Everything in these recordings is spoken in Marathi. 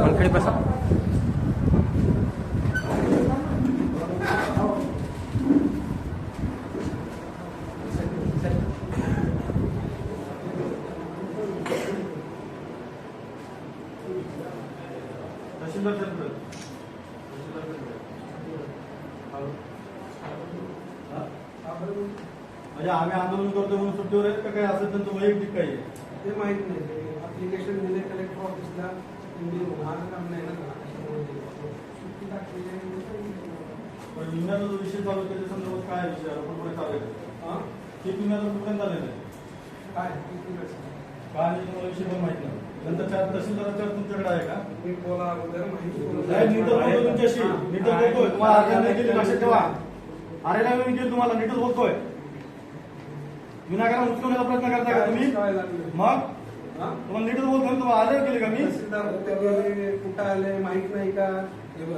पंखडी बसा. म्हणजे आम्ही आंदोलन करतो म्हणून सुट्टीवर आहेत का काय असेल त्यांचं वैयक्तिक काही आहे? ते माहीत नाही ते अप्लिकेशन दिले कलेक्टर ऑफिसला विम्याचा जो विषय चालू त्याच्या संदर्भात काय विषय आपण पुढे चालू आहे हा? विम्याचा आलेलं आहे? काय? काय तुम्हाला विषय पण माहीत नाही. नंतर चार तहसीलदाराच्या तुमच्याकडे आहे का? मी बोला अगोदर माहिती नीटच बोलतो तुमच्याशी. नीटच बोलतोय. तुम्हाला आर्या नाही केली लक्षात ठेवा. आर्या नाही केली तुम्हाला. नीटच बोलतोय. विनाकारण उचलवण्याचा प्रयत्न करताय का तुम्ही? मग? तुम्हाला नीटच बोलतोय तुम्हाला आर्या केली का मी तहसीलदार होते वगैरे कुठं आले माहीत नाही का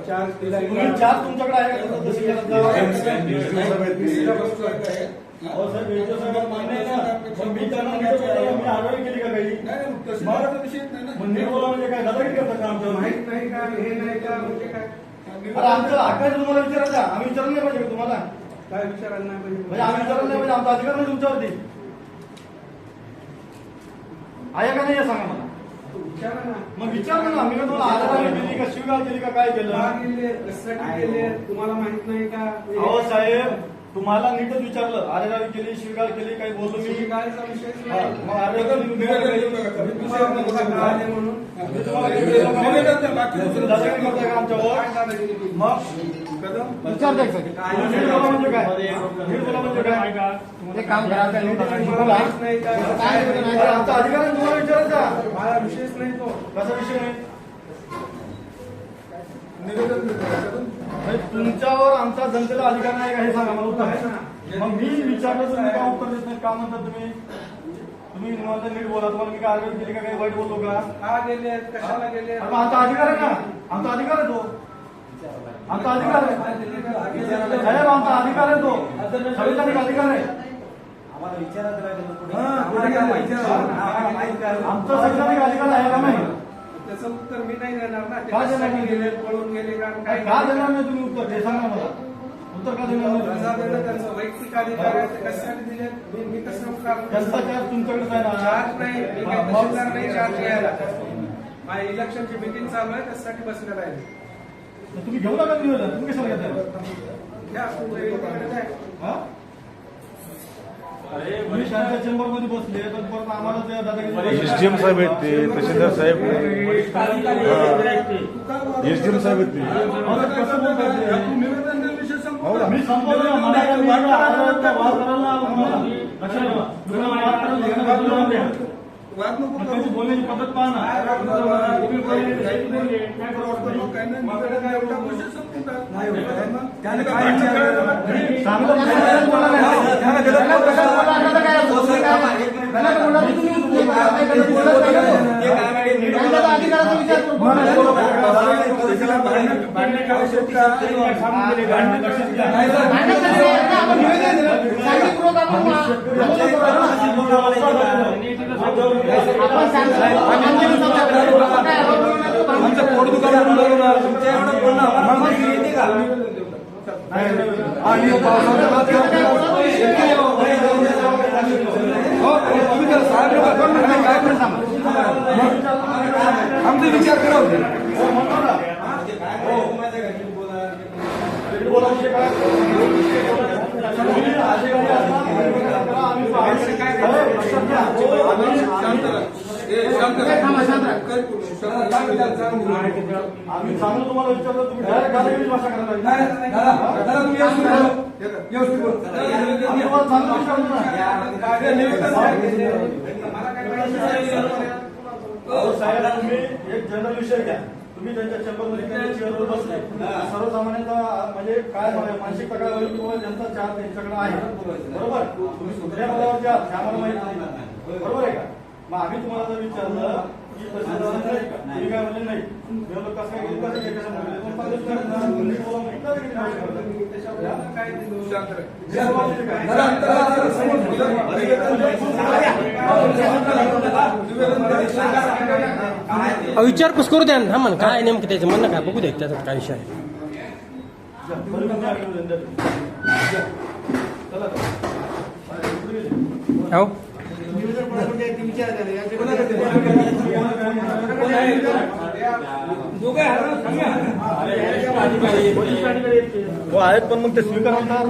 चार्ज दिला तुम्ही चार तुमच्याकडे आहे का तुमचा तहसीलदाराचा? दुसऱ्या वस्तू आहेत काय? अहो साहेब याच्या सगळ्यात मान्य आहे ना मग मी त्यांना नीट बोललो, मी आरोग्य केली का काही मग नीट बोला म्हणजे काय दादागिरी करतात का आमच्यावर माहीत नाही का हे नाही का म्हणजे काय अरे आमचं हक्काचं तुम्हाला विचारायचं आम्ही विचारलं नाही पाहिजे तुम्हाला काय विचारायला नाही पाहिजे म्हणजे आम्ही विचारलं नाही पाहिजे आमचा अधिकार नाही तुमच्यावरती आहे का नाही हे सांगा मला. विचारा ना मग विचारलं ना मी तुम्हाला आधार केली का शिवगाळ केली का काय केलं तुम्हाला माहीत नाही का? अहो साहेब तुम्हाला नीटच विचारलं. आरेरावी केली शिवगाळ केली काही बोललो मी. हा. मग काय आमच्यावर? केली? मग म्हणजे म्हणजे बोलतो मला नाही तो कसा विषय नाही म्हणजे तुमच्यावर आमचा जनतेला अधिकार नाही का हे सांगा मला उत्तर आहे. मग मी विचारलं तर तुम्ही का उत्तर देत नाही? का म्हणतात तुम्ही? तुम्ही म्हणता नीट बोला. तुम्हाला मी काय आरोग्य केली का? काही वाईट बोललो का? गेले? कशाला गेले? आमचा अधिकार आहे ना. आमचा अधिकार आहे तो. आमचा अधिकार आहे. साहेब आमचा अधिकार आहे तो. संविधानिक अधिकार आहे. हा, आम्हाला आहे. आमचा संविधानिक अधिकार आहे का नाही? त्याचं उत्तर मी नाही देणार ना. का देणार नाही? गेले पळून गेले का? काय का देणार नाही तुम्ही उत्तर? ते सांगा मला. उत्तर का देणार नाही? त्यांचं वैयक्तिक अधिकार आहे. ते कशासाठी दिले? मी मी कसं त्यांचा चार्ज तुमच्याकडेच आहे ना? चार्ज मी हा, नाही. चार्ज घ्यायला. माझ्या इलेक्शनची मिटिंग चालू आहे. त्यासाठी बसलेला आहे तुम्ही घेऊ नका निवेदन तुम्ही कशाला. हा? तुम्ही त्यांच्या चेंबरमध्ये बसले तर परत आम्हाला एसडीएम साहेब आहेत ते तहसीलदार साहेब एसडीएम साहेब आहेत ते. कसं बोलताय ते? मी संपवलं मला वाद करायला बोलण्याची पद्धत पहा ना. तुम्ही काय विचार आपण निवेदन اڻي جو اها پرمجه ڪوڙدو ڪاڻو جو چيڙو کڻا ۽ اها आम्ही चांगलं तुम्हाला विचारलं तुम्ही डायरेक्ट भाषा साहेब तुम्ही एक जनरल विषय घ्या. तुम्ही त्यांच्या चेंबरमध्ये त्यांच्या चेअरवर बसले. सर्वसामान्यांचा म्हणजे काय म्हणाले, मानसिकता काय होईल किंवा ज्यांचा चार त्यांच्याकडे आहे. बरोबर. तुम्ही कुठल्या पदावरती आहात आम्हाला माहीत नाही. बरोबर आहे का? मग आम्ही तुम्हाला जर विचारलं की नाही. काय नाही. विचारपूस करू. द्या ना म्हण काय नेमकं त्याचं म्हणणं काय? बघू द्या त्याचा काय विषय आहे. हो, आहेत पण मग ते स्वीकारायला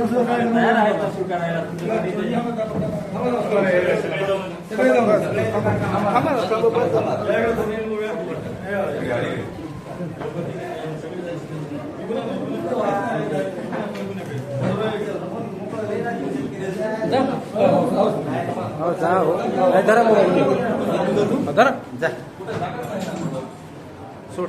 हो जा हो. धरा मग धरा. जा. सोड.